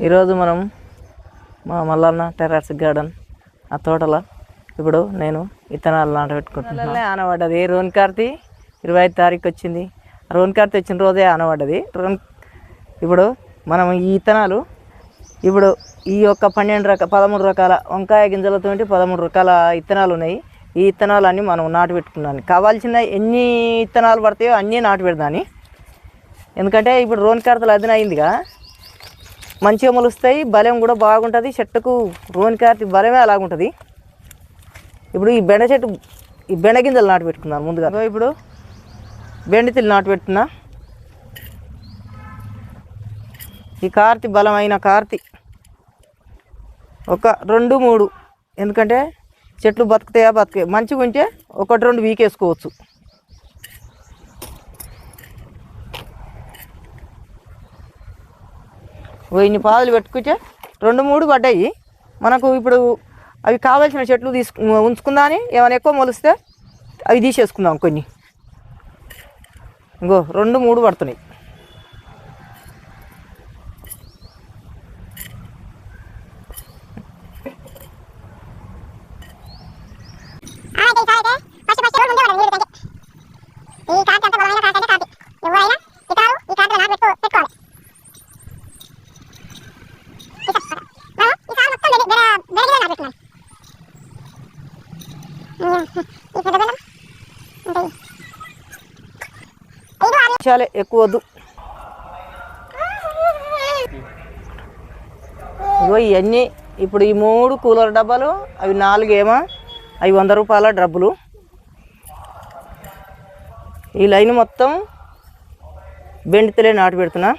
ఈరోజు మనం మా మల్లన్న టెర్రస్ గార్డెన్ ఆ తోటలో ఇప్పుడు నేను విత్తనాలు నాటబెట్టుకుంటున్నాను ఆనబడ్డది. రోన్ కార్తీ ఇరవై ఐదు తారీఖు వచ్చింది. రోన్ కార్తీ వచ్చిన రోజే ఆనబడ్డది. రోన్ ఇప్పుడు మనం ఈ విత్తనాలు ఇప్పుడు ఈ యొక్క పన్నెండు రకాల పదమూడు రకాల వంకాయ గింజలతోటి పదమూడు రకాల విత్తనాలు ఉన్నాయి. ఈ విత్తనాలన్నీ మనం నాటు పెట్టుకున్నాను కావాల్సిన ఎన్ని విత్తనాలు పడతాయో అన్నీ నాటు పెడదాని ఎందుకంటే ఇప్పుడు రోన్ కార్తలు అదిన అయిందిగా మంచిగా మొలుస్తాయి బలం కూడా బాగుంటుంది. చెట్టుకు రోన్ కార్తీ బలమే అలాగుంటుంది. ఇప్పుడు ఈ బెండ చెట్టు ఈ బెండ గింజలు నాటు పెట్టుకున్నాను ముందుగా. ఇప్పుడు. బెండితిలు నాటు పెట్టుకున్నా ఈ కార్తి బలమైన కార్తి. ఒక రెండు మూడు. ఎందుకంటే చెట్లు బతుకుతాయా బతుకే మంచిగా ఉంటే ఒకటి రెండు వీకేసుకోవచ్చు. వెయ్యి పాదులు పెట్టుకుంటే రెండు మూడు పడ్డాయి. మనకు ఇప్పుడు అవి కావాల్సిన చెట్లు తీసుకు ఉంచుకుందాని ఏమైనా ఎక్కువ మొలిస్తే అవి తీసేసుకుందాం కొన్ని. ఇంకో రెండు మూడు పడుతున్నాయి. ఈ కాకి అంత బలమైన కాకి అంటే కాకి ఎవరైనా ఇతరులు ఈ కాకి నాకు పెట్టుకో పెట్టుకోవాలి ఈ సార్ మొత్తం బెడ బెడగిలో నాకు పెట్టుకున్నాను ఈ పెద్ద బెల్లం ఉంటాయి ఐదు ఆరు నిమిషాలే ఎక్కువ వద్దు. ఇగో ఇవన్నీ. ఇప్పుడు ఈ మూడు కూలర్ డబ్బాలు అవి నాలుగేమో అవి వంద రూపాయల డబ్బులు. ఈ లైన్ మొత్తం బెండితలే నాటు పెడుతున్నా.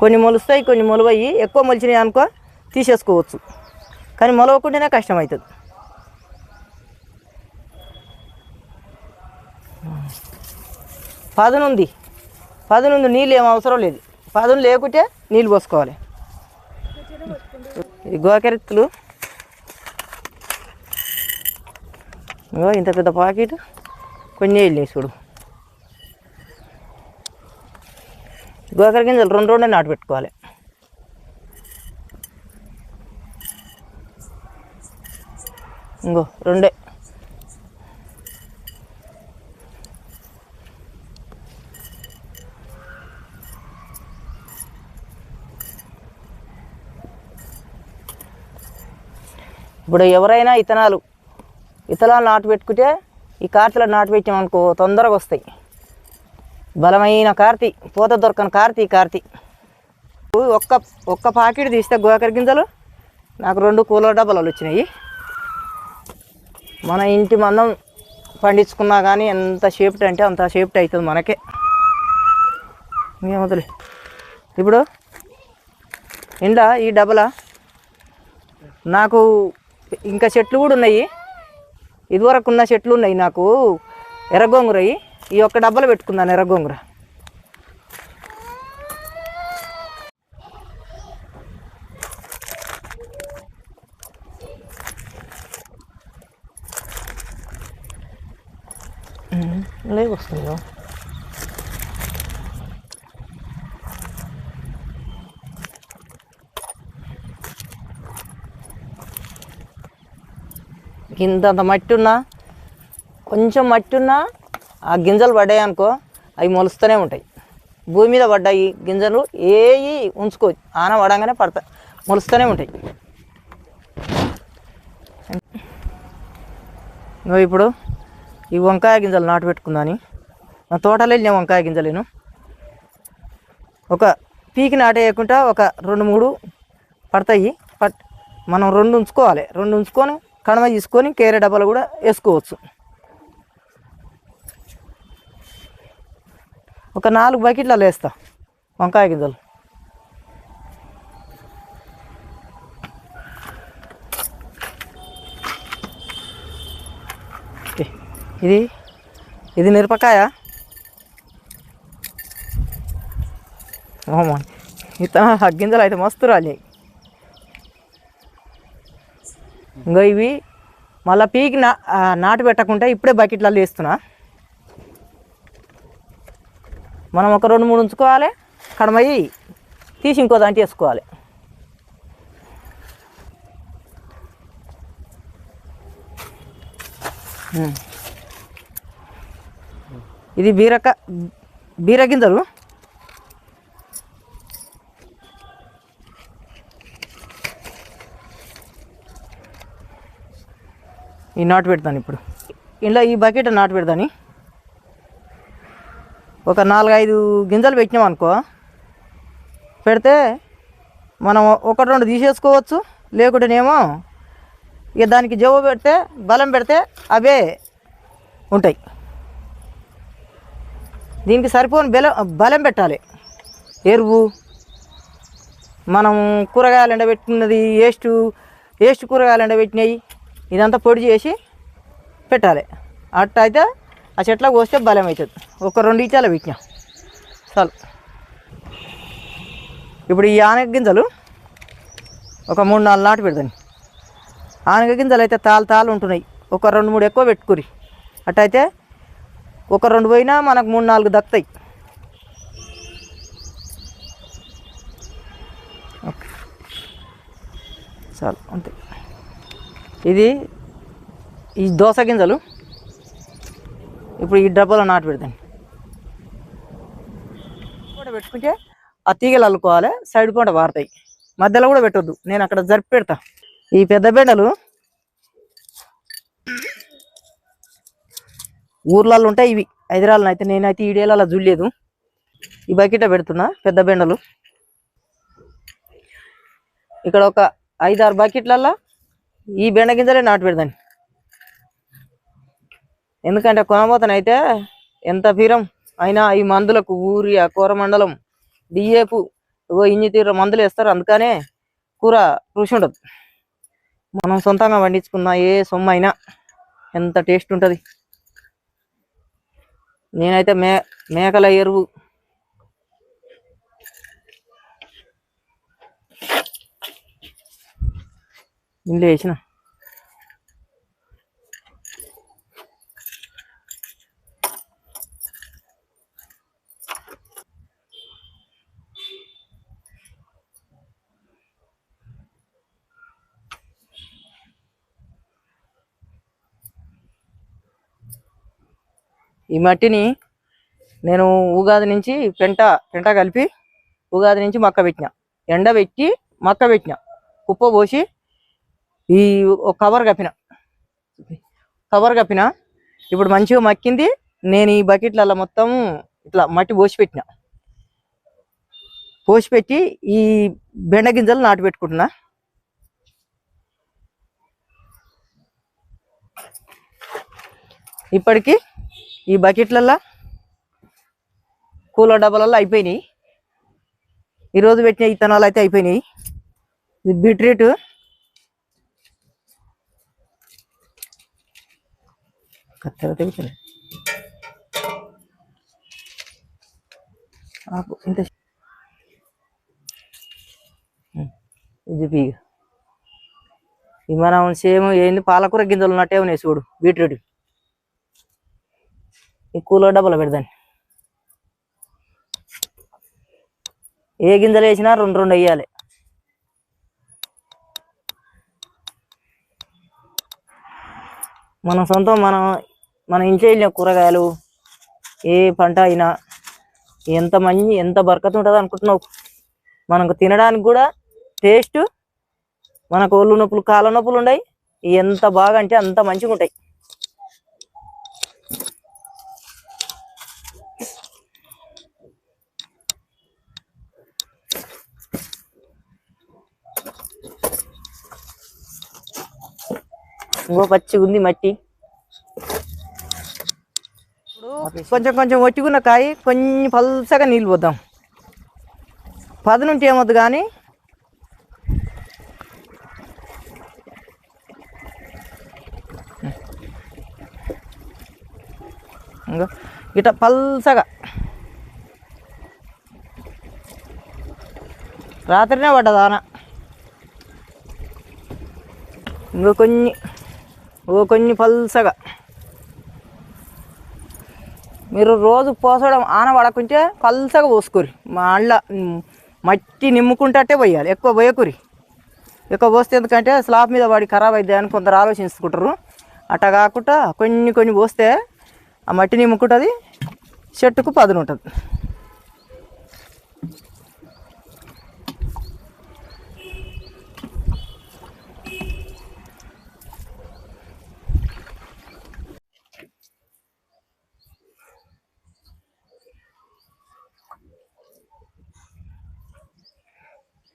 కొన్ని మొలుస్తాయి కొన్ని మొలవయి ఎక్కువ మొలిచినాయి అనుకో తీసేసుకోవచ్చు. కానీ మొలవకుంటేనే పదును ఉంది పదును ఉంది నీళ్ళు ఏం అవసరం లేదు. పదును లేకుంటే నీళ్ళు పోసుకోవాలి. ఇది గోకెరెత్తులు. ఇంత పెద్ద పాకెట్. కొన్ని వెళ్ళినాయి చూడు. గోకర గింజలు రెండు రెండే నాటు పెట్టుకోవాలి. ఇంకో రెండే. ఇప్పుడు ఎవరైనా ఇత్తనాలు ఇత్తనాలు నాటు పెట్టుకుంటే ఈ కార్తీలో నాటు పెట్టామనుకో తొందరగా వస్తాయి. బలమైన కార్తీ పూత దొరకని కార్తీ కార్తీ. ఒక్క ఒక్క పాకెట్ తీస్తే గోకర గింజలు నాకు రెండు కూలర్ డబ్బాలు వచ్చినాయి. మన ఇంటి మందం పండించుకున్నా కానీ ఎంత షేప్ట్ అంటే అంత షేప్ట్ అవుతుంది మనకే. ఇంకేమవుతుంది ఇప్పుడు ఇండ ఈ డబ్బల నాకు ఇంకా చెట్లు కూడా ఉన్నాయి. ఇదివరకు ఉన్న చెట్లు ఉన్నాయి నాకు. ఎర్రగోంగుర ఈ. ఒక్క డబ్బాలు పెట్టుకున్నాను ఎర్రగోంగుర. లేవు వస్తుందో ఇంతంత మట్టి ఉన్నా కొంచెం మట్టి ఉన్నా ఆ గింజలు పడ్డాయి అనుకో అవి మొలుస్తూనే ఉంటాయి. భూమి మీద పడ్డాయి గింజలు ఏవి ఉంచుకో ఆన పడంగానే పడతా మొలుస్తూనే ఉంటాయి. నువ్వు ఇప్పుడు ఈ వంకాయ గింజలు నాటు పెట్టుకుందాని నా తోటలో వెళ్ళిన వంకాయ గింజలేను ఒక పీకి నాటేయకుండా ఒక రెండు మూడు పడతాయి. పట్ మనం రెండు ఉంచుకోవాలి. రెండు ఉంచుకొని కణమ తీసుకొని కేరే డబ్బాలు కూడా వేసుకోవచ్చు. ఒక నాలుగు బకెట్లలో వేస్తా వంకాయ గింజలు. ఇది ఇది మిరపకాయ? ఓమా ఇత గింజలు అయితే మస్తు రాలి ఇంకా ఇవి మళ్ళీ పీకి నా నాటు పెట్టకుండా ఇప్పుడే బకెట్లలో వేస్తున్నా. మనం ఒక రెండు మూడు ఉంచుకోవాలి కడమయ్యి తీసి ఇంకో దాంట్లో వేసుకోవాలి. ఇది బీరక బీర గింజలు ఈ నాటు పెడతాను ఇప్పుడు. ఇంట్లో ఈ బకెట్ నాటు పెడతాను. ఒక నాలుగైదు గింజలు పెట్టినాం అనుకో పెడితే మనం ఒకటి రెండు తీసేసుకోవచ్చు లేకుంటేనేమో ఇక దానికి జవ్వ పెడితే బలం పెడితే అవే ఉంటాయి. దీనికి సరిపోని బలం బలం పెట్టాలి. ఎరువు మనం కూరగాయలు ఎండబెట్టినది వేస్ట్ వేస్ట్ కూరగాయలు ఎండబెట్టినాయి ఇదంతా పొడి చేసి పెట్టాలి. అట్ట అయితే ఆ చెట్లకు పోస్తే బలం అవుతుంది. ఒక రెండు ఇచ్చాల పెట్టినా చాలు. ఇప్పుడు ఈ ఆనగ గింజలు ఒక మూడు నాలుగు నాటు పెడతాను. ఆనగ గింజలు అయితే తాలు తాలు ఉంటున్నాయి. ఒక రెండు మూడు ఎక్కువ పెట్టుకురి. అట్టయితే ఒక రెండు పోయినా మనకు మూడు నాలుగు దక్కుతాయి. ఓకే. చాలు అంతే. ఇది ఈ దోస గింజలు. ఇప్పుడు ఈ డబ్బాలో నాటు పెడతాను. కూడా పెట్టుకుంటే ఆ తీగలు అల్లుకోవాలి సైడ్ పూట వారుతాయి. మధ్యలో కూడా పెట్టొద్దు నేను అక్కడ జరిపి పెడతా. ఈ పెద్ద బెండలు ఊర్లలో ఉంటాయి ఇవి. హైదరాబాద్లో అయితే నేనైతే ఈడేళ్ళలో జుల్లేదు ఈ బకెట్ పెడుతున్నా పెద్ద బెండలు. ఇక్కడ ఒక ఐదారు బకెట్లల్లో ఈ బెండ గింజలే నాటు పెడతాను. ఎందుకంటే కొనబోతనైతే ఎంత ఫీరం అయినా ఈ మందులకు ఊరియా కూర మండలం డిఏపు ఇగో ఇన్ని తీర మందులు వేస్తారు. అందుకనే కూర రుచి ఉండదు. మనం సొంతంగా పండించుకున్న ఏ సొమ్ము అయినా ఎంత టేస్ట్ ఉంటుంది. నేనైతే మే మేకల ఎరువు ఇంట్లో వేసిన ఈ మట్టిని నేను ఉగాది నుంచి పెంట పెంట కలిపి ఉగాది నుంచి మక్క పెట్టిన. ఎండ పెట్టి మక్క పెట్టిన. కుప్ప పోసి ఈ కవర్ కప్పిన. కవర్ కప్పిన. ఇప్పుడు మంచిగా మక్కింది. నేను ఈ బకెట్లలో మొత్తం ఇట్లా మట్టి పోసి పెట్టిన. పోసి పెట్టి ఈ బెండ గింజలు నాటు పెట్టుకుంటున్నా. ఇప్పటికి ఈ బకెట్లల్లో కూల డబ్బాలలో అయిపోయినాయి. ఈరోజు పెట్టిన ఇత్తనాలు అయితే అయిపోయినాయి. ఇది బీట్రూట్. కత్తెర తెగుతుంది ఆకు ఇంత ఇది పీగ ఇది మనం సేమ్ ఏంది పాలకూర గింజలు ఉన్నట్టే ఉన్నాయి చూడు బీట్రూట్. ఈ కూలర్ డబ్బాలో పెడదాన్ని. ఏ గింజలు వేసినా రెండు రెండు వేయాలి. మన సొంతం మనం మన ఇంట్లో వెళ్ళిన కూరగాయలు ఏ పంట అయినా ఎంత మంచి ఎంత బరకత ఉంటుంది అనుకుంటున్నావు. మనకు తినడానికి కూడా టేస్ట్ మనకు ఒళ్ళు నొప్పులు కాళ్ళ నొప్పులు ఉన్నాయి ఎంత బాగా అంటే అంత మంచిగా ఉంటాయి. ఇంకో పచ్చిగా ఉంది మట్టి ఇప్పుడు కొంచెం కొంచెం ఒట్టుకున్న కాయ కొంచెం పల్సగా నీళ్ళు పోద్దాం. పదనుంటే ఏమొద్దు కానీ ఇంకా ఇట పల్సగా. రాత్రినే పడ్డదాన ఇంకో కొన్ని ఓ కొన్ని పల్సగా. మీరు రోజు పోసడం ఆన పడకుంటే పల్సగా పోసుకోరి. మళ్ళా ఉమ్, మట్టి నిమ్ముకుంటే పోయాలి. ఎక్కువ పోయకురి. ఎక్కువ పోస్తే ఎందుకంటే స్లాబ్ మీద వాడి ఖరాబ్ అవుతుంది అని కొందరు ఆలోచించుకుంటారు. అట్లా కాకుండా కొన్ని కొన్ని పోస్తే ఆ మట్టి నిమ్ముకుంటుంది చెట్టుకు పదును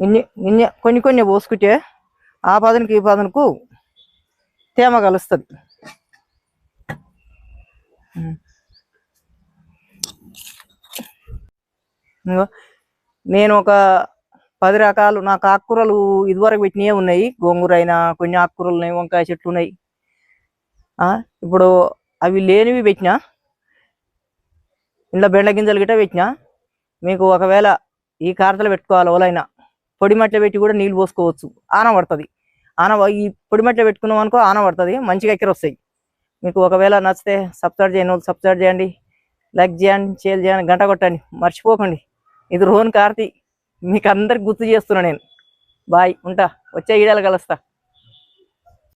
ఇన్ని ఇన్ని కొన్ని కొన్ని పోసుకుంటే ఆ పదనకి ఈ పదనకు తేమ కలుస్తుంది. నేను ఒక పది రకాలు నాకు ఆకుకూరలు ఇదివరకు పెట్టినవే ఉన్నాయి. గోంగూర అయినా కొన్ని ఆకుకూరలు ఉన్నాయి వంకాయ చెట్లు ఉన్నాయి. ఆ, ఇప్పుడు అవి లేనివి పెట్టినా ఇంట్లో బెండ గింజలు గిట్ట పెట్టినా మీకు ఒకవేళ ఈ కారతలు పెట్టుకోవాలి ఓలైనా పొడిమట్లు పెట్టి కూడా నీళ్ళు పోసుకోవచ్చు. ఆన పడుతుంది. ఆన ఈ పొడిమట్లు పెట్టుకున్నాం అనుకో ఆన పడుతుంది. మంచిగా ఎక్కడ వస్తాయి. మీకు ఒకవేళ నచ్చితే సబ్స్క్రైబ్ చేయని వాళ్ళు సబ్స్క్రైబ్ చేయండి. లైక్ చేయండి షేర్ చేయండి గంట కొట్టండి. మర్చిపోకండి. ఇది రోహన్ కార్తీ. మీకు అందరికి గుర్తు చేస్తున్నా నేను. బాయ్ ఉంటా. వచ్చే ఈడలు కలుస్తా.